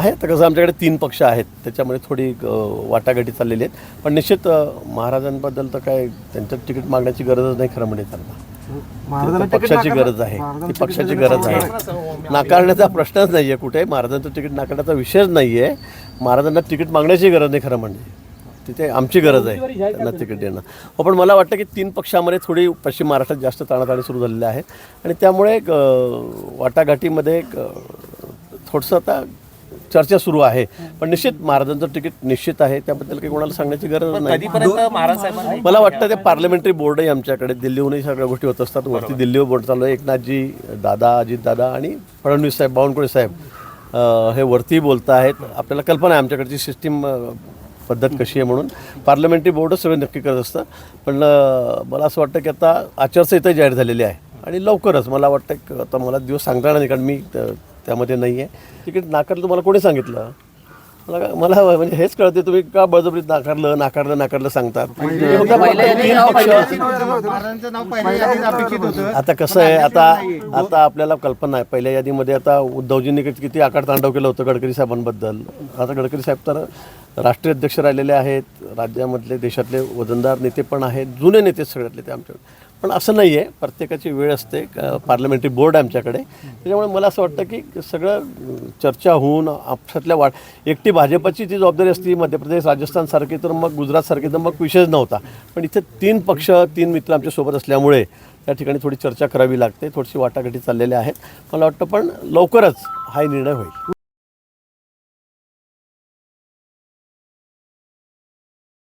आहे तर कसं आमच्याकडे तीन पक्ष आहेत. त्याच्यामध्ये थोडी वाटाघाटी चाललेली आहेत. पण निश्चित महाराजांबद्दल तर काय त्यांचं तिकीट मागण्याची गरजच नाही खरं म्हणजे त्यांना. पक्षाची गरज आहे. ती पक्षाची गरज. आहे. नाकारण्याचा प्रश्नच नाही आहे कुठे. महाराजांचं तिकीट नाकारण्याचा विषयच नाही आहे महाराजांना तिकीट मागण्याची गरज नाही खरं म्हणजे. तिथे आमची गरज आहे त्यांना तिकीट देणं. हो पण मला वाटतं की तीन पक्षामध्ये थोडी पश्चिम महाराष्ट्रात जास्त ताणाताणी सुरू झालेल्या आहेत आणि त्यामुळे वाटाघाटीमध्ये थोडंसं आता चर्चा सुरू आहे. पण निश्चित महाराजांचं तिकीट निश्चित आहे. त्याबद्दल काही कोणाला सांगण्याची गरज नाही. कधीपर्यंत महाराज साहेबांनी मला वाटतं ते पार्लमेंटरी बोर्डही आमच्याकडे दिल्लीहूनही सगळ्या गोष्टी होत असतात. वरती दिल्लीवर बोर्ड चालू आहे. एकनाथजी दादा अजितदादा आणि फडणवीस साहेब बावनकुळे साहेब हे वरती बोलत आहेत आपल्याला कल्पना आहे आमच्याकडची सिस्टीम पद्धत कशी आहे म्हणून. पार्लमेंटरी बोर्डच सगळं नक्की करत असतं. पण मला असं वाटतं की आता आचारसंहिता जाहीर झालेली आहे. आणि लवकरच मला वाटतं आता मला दिवस सांगता येणार नाही कारण मी त्यामध्ये नाही आहे तिकीट नाकारलं तुम्हाला कोणी सांगितलं? मला मला म्हणजे हेच कळते तुम्ही का बळजबरीत नाकारलं नाकारलं नाकारलं सांगतात? होतं. आता कसं आहे आता आता आपल्याला कल्पना आहे पहिल्या यादीमध्ये आता उद्धवजींनी किती किती आकार तांडव केलं होतं गडकरी साहेबांबद्दल. आता गडकरी साहेब तर राष्ट्रीय अध्यक्ष राहिलेले आहेत राज्यामधले देशातले वजनदार नेते पण आहेत जुने नेते सगळ्यातले ते आमच्याकडे. पण असं नाही आहे. प्रत्येकाची वेळ असते. पार्लमेंटरी बोर्ड आहे आमच्याकडे. त्याच्यामुळे मला असं वाटतं की सगळं चर्चा होऊन आपसातल्या वाढ एकटी भाजपची जी जबाबदारी असती मध्य प्रदेश राजस्थानसारखी तर मग गुजरातसारखी तर मग विषयच नव्हता. पण इथे तीन पक्ष तीन मित्र आमच्यासोबत असल्यामुळे त्या ठिकाणी थोडी चर्चा करावी लागते. थोडीशी वाटाघाटी चाललेल्या आहेत. मला वाटतं पण लवकरच हा निर्णय होईल.